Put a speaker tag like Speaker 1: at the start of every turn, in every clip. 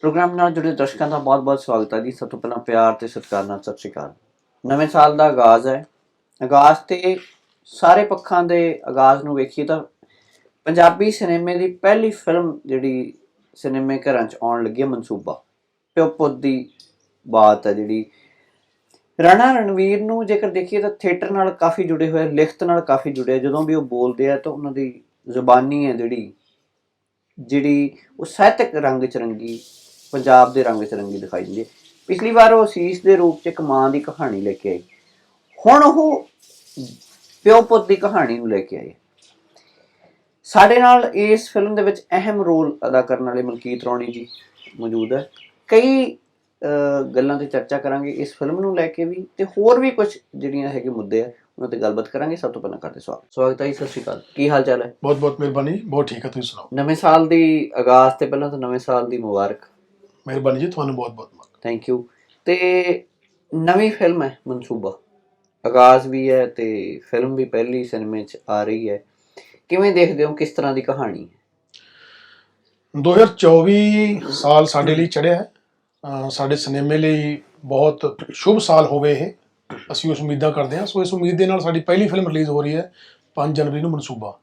Speaker 1: Programme ਨਾਲ ਜੁੜੇ ਦਰਸ਼ਕਾਂ ਦਾ ਬਹੁਤ-ਬਹੁਤ ਸਵਾਗਤ ਹੈ ਜੀ। ਸਭ ਤੋਂ ਪਹਿਲਾਂ ਪਿਆਰ ਤੇ ਸਤਿਕਾਰ ਨਾਲ ਸਤਿ ਸ਼੍ਰੀ ਅਕਾਲ। ਨਵੇਂ ਸਾਲ ਦਾ ਆਗਾਜ਼ ਹੈ। ਆਗਾਜ਼ ਤੇ ਸਾਰੇ ਪੱਖਾਂ ਦੇ ਆਗਾਜ਼ ਨੂੰ ਵੇਖੀਏ ਤਾਂ ਪੰਜਾਬੀ ਸਿਨੇਮੇ ਦੀ ਪਹਿਲੀ ਫਿਲਮ ਜਿਹੜੀ ਸਿਨੇਮੇ ਘਰਾਂ 'ਚ ਆਉਣ ਲੱਗੀ ਹੈ, ਮਨਸੂਬਾ। ਪਿਓ ਪੁੱਤ ਦੀ ਬਾਤ ਹੈ ਜਿਹੜੀ। ਰਾਣਾ ਰਣਵੀਰ ਨੂੰ ਜੇਕਰ ਦੇਖੀਏ ਤਾਂ ਥੀਏਟਰ ਨਾਲ ਕਾਫੀ ਜੁੜੇ ਹੋਏ, ਲਿਖਤ ਨਾਲ ਕਾਫੀ ਜੁੜੇ ਜਦੋਂ ਵੀ ਉਹ ਬੋਲਦੇ ਆ ਤਾਂ ਉਹਨਾਂ ਦੀ ਜ਼ੁਬਾਨੀ ਹੈ ਜਿਹੜੀ ਜਿਹੜੀ ਉਹ ਸਾਹਿਤਕ ਰੰਗ ਚ ਪੰਜਾਬ ਦੇ ਰੰਗ ਚ ਰੰਗੀ ਦਿਖਾਈ ਦਿੰਦੀ ਹੈ। ਪਿਛਲੀ ਵਾਰ ਉਹ ਸੀਸ ਦੇ ਰੂਪ ਚ ਇੱਕ ਮਾਂ ਦੀ ਕਹਾਣੀ ਲੈ ਕੇ ਆਈ। ਹੁਣ ਉਹ ਪਿਓ ਪੁੱਤ ਦੀ ਕਹਾਣੀ ਨੂੰ ਲੈ ਕੇ ਆਈ। ਸਾਡੇ ਨਾਲ ਇਸ ਫਿਲਮ ਦੇ ਵਿੱਚ ਅਹਿਮ ਰੋਲ ਅਦਾ ਕਰਨ ਵਾਲੇ ਮਲਕੀਤ ਰੌਣੀ ਜੀ ਮੌਜੂਦ ਹੈ। ਕਈ ਗੱਲਾਂ ਤੇ ਚਰਚਾ ਕਰਾਂਗੇ ਇਸ ਫਿਲਮ ਨੂੰ ਲੈ ਕੇ ਵੀ ਤੇ ਹੋਰ ਵੀ ਕੁਝ ਜਿਹੜੀਆਂ ਹੈਗੇ ਮੁੱਦੇ ਆ ਉਹਨਾਂ ਤੇ ਗੱਲਬਾਤ ਕਰਾਂਗੇ। ਸਭ ਤੋਂ ਪਹਿਲਾਂ ਕਰਦੇ ਸਵਾਗਤ। ਸਵਾਗਤ ਹੈ ਜੀ, ਸਤਿ ਸ਼੍ਰੀ ਅਕਾਲ। ਕੀ ਹਾਲ ਚਾਲ ਹੈ?
Speaker 2: ਬਹੁਤ ਬਹੁਤ ਮਿਹਰਬਾਨੀ ਬਹੁਤ ਠੀਕ ਹੈ ਤੁਸੀਂ ਸੁਣਾਓ?
Speaker 1: ਨਵੇਂ ਸਾਲ ਦੀ ਆਗਾਜ਼ ਤੇ ਪਹਿਲਾਂ ਤਾਂ ਨਵੇਂ ਸਾਲ ਦੀ ਮੁਬਾਰਕ।
Speaker 2: ਮਿਹਰਬਾਨੀ ਜੀ ਤੁਹਾਨੂੰ ਬਹੁਤ ਬਹੁਤ ਮੁਬਾਰਕ
Speaker 1: ਥੈਂਕ ਯੂ ਤੇ ਨਵੀਂ ਫਿਲਮ ਹੈ ਮਨਸੂਬਾ। ਆਗਾਜ਼ ਵੀ ਹੈ ਤੇ ਫਿਲਮ ਵੀ ਪਹਿਲੀ ਸਿਨੇਮੇ 'ਚ ਆ ਰਹੀ ਹੈ। ਕਿਵੇਂ ਦੇਖਦੇ ਹੋ ਕਿਸ ਤਰ੍ਹਾਂ ਦੀ ਕਹਾਣੀ ਹੈ?
Speaker 2: 2024 ਸਾਲ ਸਾਡੇ ਲਈ ਚੜ੍ਹਿਆ ਹੈ। ਸਾਡੇ ਸਿਨੇਮੇ ਲਈ ਬਹੁਤ ਸ਼ੁਭ ਸਾਲ ਹੋਵੇ ਇਹ। ਅਸੀਂ ਉਸ ਉਮੀਦਾਂ ਕਰਦੇ ਹਾਂ। ਸੋ ਇਸ ਉਮੀਦ ਦੇ ਨਾਲ ਸਾਡੀ ਪਹਿਲੀ ਫਿਲਮ ਰਿਲੀਜ਼ ਹੋ ਰਹੀ ਹੈ। 5 ਜਨਵਰੀ ਨੂੰ ਮਨਸੂਬਾ।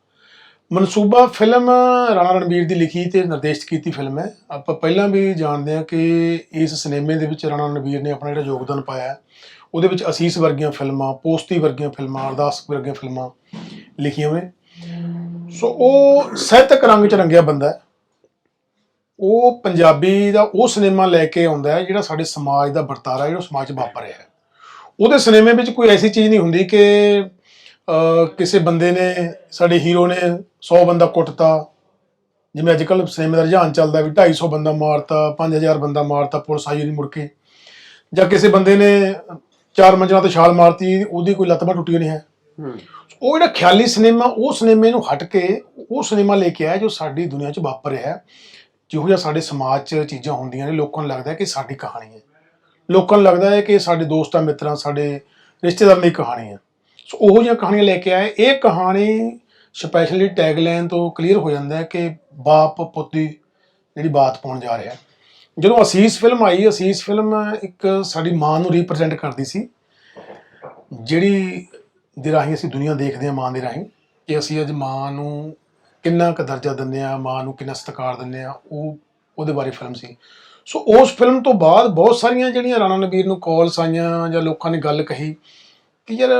Speaker 2: ਮਨਸੂਬਾ ਫਿਲਮ, ਰਾਣਾ ਰਣਬੀਰ ਦੀ ਲਿਖੀ ਤੇ ਨਿਰਦੇਸ਼ਿਤ ਕੀਤੀ ਫਿਲਮ ਹੈ। ਆਪਾਂ ਪਹਿਲਾਂ ਵੀ ਜਾਣਦੇ ਹਾਂ ਕਿ ਇਸ ਸਿਨੇਮੇ ਦੇ ਵਿੱਚ ਰਾਣਾ ਰਣਬੀਰ ਨੇ ਆਪਣਾ ਜਿਹੜਾ ਯੋਗਦਾਨ ਪਾਇਆ ਉਹਦੇ ਵਿੱਚ ਅਸੀਸ ਵਰਗੀਆਂ ਫਿਲਮਾਂ, ਪੋਸਤੀ ਵਰਗੀਆਂ ਫਿਲਮਾਂ, ਅਰਦਾਸ ਵਰਗੀਆਂ ਫਿਲਮਾਂ ਲਿਖੀਆਂ ਨੇ ਸੋ ਉਹ ਸਾਹਿਤਕ ਰੰਗ ਚ ਰੰਗਿਆ ਬੰਦਾ ਹੈ। ਉਹ ਪੰਜਾਬੀ ਦਾ ਉਹ ਸਿਨੇਮਾ ਲੈ ਕੇ ਆਉਂਦਾ ਹੈ ਜਿਹੜਾ ਸਾਡੇ ਸਮਾਜ ਦਾ ਵਰਤਾਰਾ ਜਿਹੜਾ ਸਮਾਜ 'ਚ ਵਾਪਰ ਰਿਹਾ ਹੈ। ਉਹਦੇ ਸਿਨੇਮੇ ਵਿੱਚ ਕੋਈ ਐਸੀ ਚੀਜ਼ ਨਹੀਂ ਹੁੰਦੀ ਕਿ ਕਿਸੇ ਬੰਦੇ ਨੇ ਸਾਡੇ ਹੀਰੋ ਨੇ 100 ਬੰਦਾ ਕੁੱਟਤਾ ਜਿਵੇਂ ਅੱਜ ਕੱਲ੍ਹ ਸਿਨੇਮੇ ਦਾ ਰੁਝਾਨ ਚੱਲਦਾ ਵੀ 250 ਬੰਦਾ ਮਾਰਤਾ 5000 ਬੰਦਾ ਮਾਰਤਾ ਪੁਲਿਸ ਆਈ ਨਹੀਂ ਮੁੜ ਕੇ। ਜਾਂ ਕਿਸੇ ਬੰਦੇ ਨੇ ਚਾਰ ਮੰਜ਼ਲਾਂ ਤੇ ਛਾਲ ਮਾਰਤੀ ਉਹਦੀ ਕੋਈ ਲੱਤ ਬਾਂਹ ਟੁੱਟੀ ਨਹੀਂ ਹੈ।
Speaker 1: ਹੂੰ।
Speaker 2: ਉਹ ਜਿਹੜਾ ਖਿਆਲੀ ਸਿਨੇਮਾ ਉਹ ਸਿਨੇਮੇ ਨੂੰ ਹਟ ਕੇ ਉਹ ਸਿਨੇਮਾ ਲੈ ਕੇ ਆਇਆ ਜੋ ਸਾਡੀ ਦੁਨੀਆ 'ਚ ਵਾਪਰ ਰਿਹਾ ਹੈ। ਜਿਹੋ ਜਿਹਾ ਸਾਡੇ ਸਮਾਜ 'ਚ ਚੀਜ਼ਾਂ ਹੁੰਦੀਆਂ ਨੇ ਲੋਕਾਂ ਨੂੰ ਲੱਗਦਾ ਹੈ ਕਿ ਸਾਡੀ ਕਹਾਣੀ ਹੈ। ਲੋਕਾਂ ਨੂੰ ਲੱਗਦਾ ਹੈ ਕਿ ਸਾਡੇ ਦੋਸਤਾਂ ਮਿੱਤਰਾਂ ਸਾਡੇ ਰਿਸ਼ਤੇਦਾਰਾਂ ਦੀ ਕਹਾਣੀ ਹੈ। ਸੋ ਉਹੋ ਜਿਹੀਆਂ ਕਹਾਣੀਆਂ ਲੈ ਕੇ ਆਏ। ਇਹ ਕਹਾਣੀ ਸਪੈਸ਼ਲੀ ਟੈਗਲਾਈਨ ਤੋਂ ਕਲੀਅਰ ਹੋ ਜਾਂਦਾ ਹੈ ਕਿ ਬਾਪ ਪੁੱਤ ਦੀ ਜਿਹੜੀ ਬਾਤ ਪਾਉਣ ਜਾ ਰਿਹਾ ਜਦੋਂ ਅਸੀਸ ਫਿਲਮ ਆਈ, ਅਸੀਸ ਫਿਲਮ ਇੱਕ ਸਾਡੀ ਮਾਂ ਨੂੰ ਰਿਪਰੈਜ਼ੈਂਟ ਕਰਦੀ ਸੀ, ਜਿਹੜੀ ਦੇ ਰਾਹੀਂ ਅਸੀਂ ਦੁਨੀਆ ਦੇਖਦੇ ਹਾਂ ਮਾਂ ਦੇ ਰਾਹੀਂ, ਕਿ ਅਸੀਂ ਅੱਜ ਮਾਂ ਨੂੰ ਕਿੰਨਾ ਕੁ ਦਰਜਾ ਦਿੰਦੇ ਆ ਮਾਂ ਨੂੰ ਕਿੰਨਾ ਸਤਿਕਾਰ ਦਿੰਦੇ ਆ ਉਹ ਉਹਦੇ ਬਾਰੇ ਫਿਲਮ ਸੀ। ਸੋ ਉਸ ਫਿਲਮ ਤੋਂ ਬਾਅਦ ਬਹੁਤ ਸਾਰੀਆਂ ਜਿਹੜੀਆਂ ਰਾਣਾ ਨਬੀਰ ਨੂੰ ਕਾਲਸ ਆਈਆਂ ਜਾਂ ਲੋਕਾਂ ਨੇ ਗੱਲ ਕਹੀ ਕਿ ਯਾਰ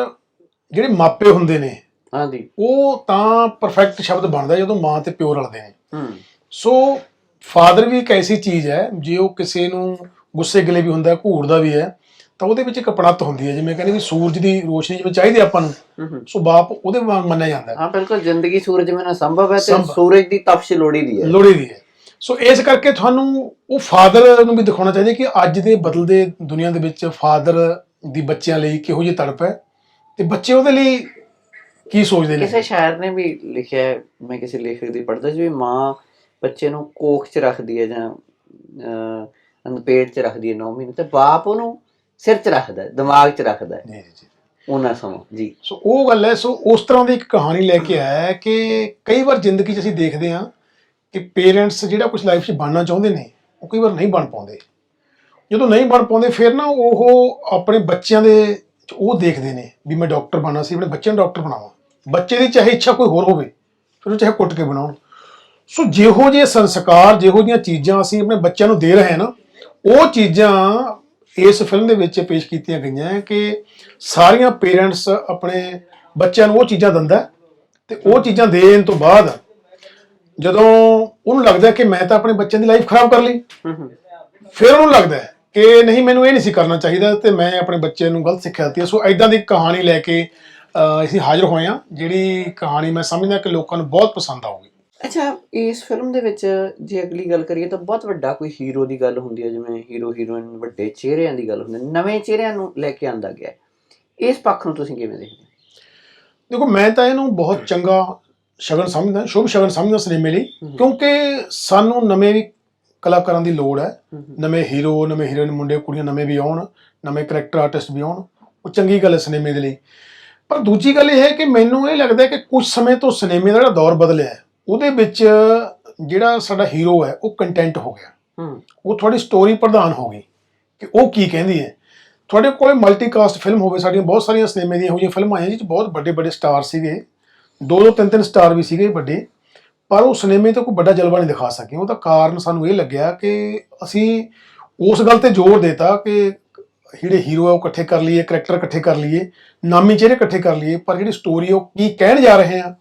Speaker 2: ਜਿਹੜੇ ਮਾਪੇ ਹੁੰਦੇ ਨੇ
Speaker 1: ਹਾਂਜੀ।
Speaker 2: ਉਹ ਤਾਂ ਪਰਫੈਕਟ ਸ਼ਬਦ ਬਣਦਾ ਜਦੋਂ ਮਾਂ ਤੇ ਪਿਓ ਰਲਦੇ ਨੇ।
Speaker 1: ਹੂੰ।
Speaker 2: ਸੋ ਫਾਦਰ ਵੀ ਇੱਕ ਐਸੀ ਚੀਜ਼ ਹੈ ਜੇ ਉਹ ਕਿਸੇ ਨੂੰ ਗੁੱਸੇ ਗਿਲੇ ਵੀ ਹੁੰਦਾ ਘੂਰਦਾ ਵੀ ਹੈ ਤਾਂ ਉਹਦੇ ਵਿੱਚ ਇੱਕ ਅਪਣੱਤ ਹੁੰਦੀ ਹੈ। ਜਿਵੇਂ ਕਹਿੰਦੇ ਵੀ ਸੂਰਜ ਦੀ ਰੋਸ਼ਨੀ ਜਿਵੇਂ ਚਾਹੀਦੀ ਆਪਾਂ ਨੂੰ ਸੋ ਬਾਪ ਉਹਦੇ ਵਾਂਗ ਮੰਨਿਆ ਜਾਂਦਾ ਹੈ।
Speaker 1: ਹਾਂ ਬਿਲਕੁਲ ਜ਼ਿੰਦਗੀ ਸੂਰਜ ਬਿਨਾਂ ਸੰਭਵ ਹੈ ਤੇ। ਸੂਰਜ ਦੀ ਤਪਸ਼ ਲੋੜੀ ਦੀ ਹੈ।
Speaker 2: ਲੋੜੀ ਦੀ ਹੈ। ਸੋ ਇਸ ਕਰਕੇ ਤੁਹਾਨੂੰ ਉਹ ਫਾਦਰ ਨੂੰ ਵੀ ਦਿਖਾਉਣਾ ਚਾਹੀਦਾ ਕਿ ਅੱਜ ਦੇ ਬਦਲਦੇ ਦੁਨੀਆ ਦੇ ਵਿੱਚ ਫਾਦਰ ਦੀ ਬੱਚਿਆਂ ਲਈ ਕਿਹੋ ਜਿਹੀ ਤੜਪ ਹੈ। ਤੇ ਬੱਚੇ ਉਹਦੇ ਲਈ ਕੀ ਸੋਚਦੇ ਨੇ?
Speaker 1: ਕਿਸੇ ਸ਼ਾਇਰ ਨੇ ਵੀ ਲਿਖਿਆ ਹੈ, ਮੈਂ ਕਿਸੇ ਲੇਖਕ ਦੀ ਪੜ੍ਹਦਾ ਸੀ ਵੀ ਮਾਂ ਬੱਚੇ ਨੂੰ ਕੋਖ 'ਚ ਰੱਖਦੀ ਹੈ ਜਾਂ ਅਹ, ਅੰਦ ਪੇਟ 'ਚ ਰੱਖਦੀ ਹੈ 9 ਮਹੀਨੇ ਤੇ ਬਾਪ ਉਹਨੂੰ ਸਿਰ 'ਚ ਰੱਖਦਾ ਹੈ ਦਿਮਾਗ 'ਚ ਰੱਖਦਾ ਹੈ।
Speaker 2: ਜੀ ਜੀ ਜੀ।
Speaker 1: ਉਹਨਾਂ ਸਮਾਂ ਜੀ।
Speaker 2: ਸੋ ਉਹ ਗੱਲ ਹੈ ਸੋ ਉਸ ਤਰ੍ਹਾਂ ਦੀ ਇੱਕ ਕਹਾਣੀ ਲੈ ਕੇ ਆਇਆ ਹੈ ਕਿ ਕਈ ਵਾਰ ਜ਼ਿੰਦਗੀ 'ਚ ਅਸੀਂ ਦੇਖਦੇ ਹਾਂ ਕਿ ਪੇਰੈਂਟਸ ਜਿਹੜਾ ਕੁਝ ਲਾਈਫ 'ਚ ਬਣਨਾ ਚਾਹੁੰਦੇ ਨੇ ਉਹ ਕਈ ਵਾਰ ਨਹੀਂ ਬਣ ਪਾਉਂਦੇ। ਜਦੋਂ ਨਹੀਂ ਬਣ ਪਾਉਂਦੇ ਫਿਰ ਨਾ ਉਹ ਆਪਣੇ ਬੱਚਿਆਂ ਦੇ ਉਹ ਦੇਖਦੇ ਨੇ ਵੀ ਮੈਂ ਡਾਕਟਰ ਬਣਨਾ ਸੀ ਆਪਣੇ ਬੱਚਿਆਂ ਨੂੰ ਡਾਕਟਰ ਬਣਾਵਾਂ। ਬੱਚੇ ਦੀ ਚਾਹੇ ਇੱਛਾ ਕੋਈ ਹੋਰ ਹੋਵੇ ਫਿਰ ਉਹ ਚਾਹੇ ਕੁੱਟ ਕੇ ਬਣਾਉਣ। ਸੋ ਜਿਹੋ ਜਿਹੇ ਸੰਸਕਾਰ ਜਿਹੋ ਜਿਹੀਆਂ ਚੀਜ਼ਾਂ ਅਸੀਂ ਆਪਣੇ ਬੱਚਿਆਂ ਨੂੰ ਦੇ ਰਹੇ ਹਾਂ ਨਾ ਉਹ ਚੀਜ਼ਾਂ ਇਸ ਫਿਲਮ ਦੇ ਵਿੱਚ ਪੇਸ਼ ਕੀਤੀਆਂ ਗਈਆਂ ਹੈ ਕਿ ਸਾਰੀਆਂ ਪੇਰੈਂਟਸ ਆਪਣੇ ਬੱਚਿਆਂ ਨੂੰ ਉਹ ਚੀਜ਼ਾਂ ਦਿੰਦਾ ਤੇ ਉਹ ਚੀਜ਼ਾਂ ਦੇਣ ਤੋਂ ਬਾਅਦ ਜਦੋਂ ਉਹਨੂੰ ਲੱਗਦਾ ਕਿ ਮੈਂ ਤਾਂ ਆਪਣੇ ਬੱਚਿਆਂ ਦੀ ਲਾਈਫ ਖਰਾਬ ਕਰ ਲਈ ਫਿਰ ਉਹਨੂੰ ਲੱਗਦਾ ਕਿ ਨਹੀਂ ਮੈਨੂੰ ਇਹ ਨਹੀਂ ਸੀ ਕਰਨਾ ਚਾਹੀਦਾ ਤੇ ਮੈਂ ਆਪਣੇ ਬੱਚੇ ਨੂੰ ਗਲਤ ਸਿੱਖਿਆ ਦਿੱਤੀ। ਸੋ ਐਦਾਂ ਦੀ ਕਹਾਣੀ ਲੈ ਕੇ ਅਸੀਂ ਹਾਜ਼ਰ ਹੋਏ ਹਾਂ ਜਿਹੜੀ ਕਹਾਣੀ ਮੈਂ ਸਮਝਦਾ ਕਿ ਲੋਕਾਂ ਨੂੰ ਬਹੁਤ ਪਸੰਦ ਆਊਗੀ
Speaker 1: ਅੱਛਾ ਇਸ ਫਿਲਮ ਦੇ ਵਿੱਚ ਜੇ ਅਗਲੀ ਗੱਲ ਕਰੀਏ ਤਾਂ ਬਹੁਤ ਵੱਡਾ ਕੋਈ ਹੀਰੋ ਦੀ ਗੱਲ ਹੁੰਦੀ ਹੈ ਜਿਵੇਂ ਹੀਰੋ ਹੀਰੋਇਨ ਵੱਡੇ ਚਿਹਰਿਆਂ ਦੀ ਗੱਲ ਹੁੰਦੀ ਹੈ ਨਵੇਂ ਚਿਹਰਿਆਂ ਨੂੰ ਲੈ ਕੇ ਆਂਦਾ ਗਿਆ। ਇਸ ਪੱਖ ਨੂੰ ਤੁਸੀਂ ਕਿਵੇਂ ਦੇਖਦੇ ਹੋ
Speaker 2: ਦੇਖੋ ਮੈਂ ਤਾਂ ਇਹਨੂੰ ਬਹੁਤ ਚੰਗਾ ਸ਼ਗਨ ਸਮਝਦਾ ਸ਼ੁਭ ਸ਼ਗਨ ਸਮਝਦਾ ਸਿਨੇਮੇ ਲਈ। ਕਿਉਂਕਿ ਸਾਨੂੰ ਨਵੇਂ ਵੀ ਕਲਾਕਾਰਾਂ ਦੀ ਲੋੜ ਹੈ।
Speaker 1: ਹੂੰ ਹੂੰ।
Speaker 2: ਨਵੇਂ ਹੀਰੋ ਨਵੇਂ ਹੀਰੋਇਨ ਮੁੰਡੇ ਕੁੜੀਆਂ ਨਵੇਂ ਵੀ ਆਉਣ ਨਵੇਂ ਕਰੈਕਟਰ ਆਰਟਿਸਟ ਵੀ ਆਉਣ ਉਹ ਚੰਗੀ ਗੱਲ ਹੈ ਸਿਨੇਮੇ ਦੇ ਲਈ। ਪਰ ਦੂਜੀ ਗੱਲ ਇਹ ਹੈ ਕਿ ਮੈਨੂੰ ਇਹ ਲੱਗਦਾ ਹੈ ਕਿ ਕੁਝ ਸਮੇਂ ਤੋਂ ਸਿਨੇਮੇ ਦਾ ਜਿਹੜਾ ਦੌਰ ਬਦਲਿਆ ਹੈ ਉਹਦੇ ਵਿੱਚ ਜਿਹੜਾ ਸਾਡਾ ਹੀਰੋ ਹੈ ਉਹ ਕੰਟੈਂਟ ਹੋ ਗਿਆ।
Speaker 1: ਹੂੰ।
Speaker 2: ਉਹ ਤੁਹਾਡੀ ਸਟੋਰੀ ਪ੍ਰਧਾਨ ਹੋਗੀ ਕਿ ਉਹ ਕੀ ਕਹਿੰਦੀ ਹੈ। ਤੁਹਾਡੇ ਕੋਲ ਮਲਟੀਕਾਸਟ ਫਿਲਮ ਹੋਵੇ ਸਾਡੀਆਂ ਬਹੁਤ ਸਾਰੀਆਂ ਸਿਨੇਮੇ ਦੀਆਂ ਇਹੋ ਜਿਹੀਆਂ ਫਿਲਮਾਂ ਆਈਆਂ ਜਿਹ 'ਚ ਬਹੁਤ ਵੱਡੇ ਵੱਡੇ ਸਟਾਰ ਸੀਗੇ। ਦੋ ਦੋ ਤਿੰਨ ਤਿੰਨ ਸਟਾਰ ਵੀ ਸੀਗੇ ਵੱਡੇ। ਪਰ ਉਹ ਸਿਨੇਮੇ ਤੇ ਕੋਈ ਵੱਡਾ ਜਲਵਾ ਨਹੀਂ ਦਿਖਾ ਸਕੇ। ਉਹਦਾ ਕਾਰਨ ਸਾਨੂੰ ਇਹ ਲੱਗਿਆ ਕਿ ਅਸੀਂ ਉਸ ਗੱਲ ਤੇ ਜ਼ੋਰ ਦੇਤਾ ਕਿ ਜਿਹੜੇ ਹੀਰੋ ਆ ਉਹ ਇਕੱਠੇ ਕਰ ਲਈਏ ਕਰੈਕਟਰ ਇਕੱਠੇ ਕਰ ਲਈਏ ਨਾਮੀ ਚਿਹਰੇ ਇਕੱਠੇ ਕਰ ਲਈਏ ਪਰ ਜਿਹੜੀ ਸਟੋਰੀ ਉਹ ਕੀ ਕਹਿਣ ਜਾ ਰਹੇ ਆ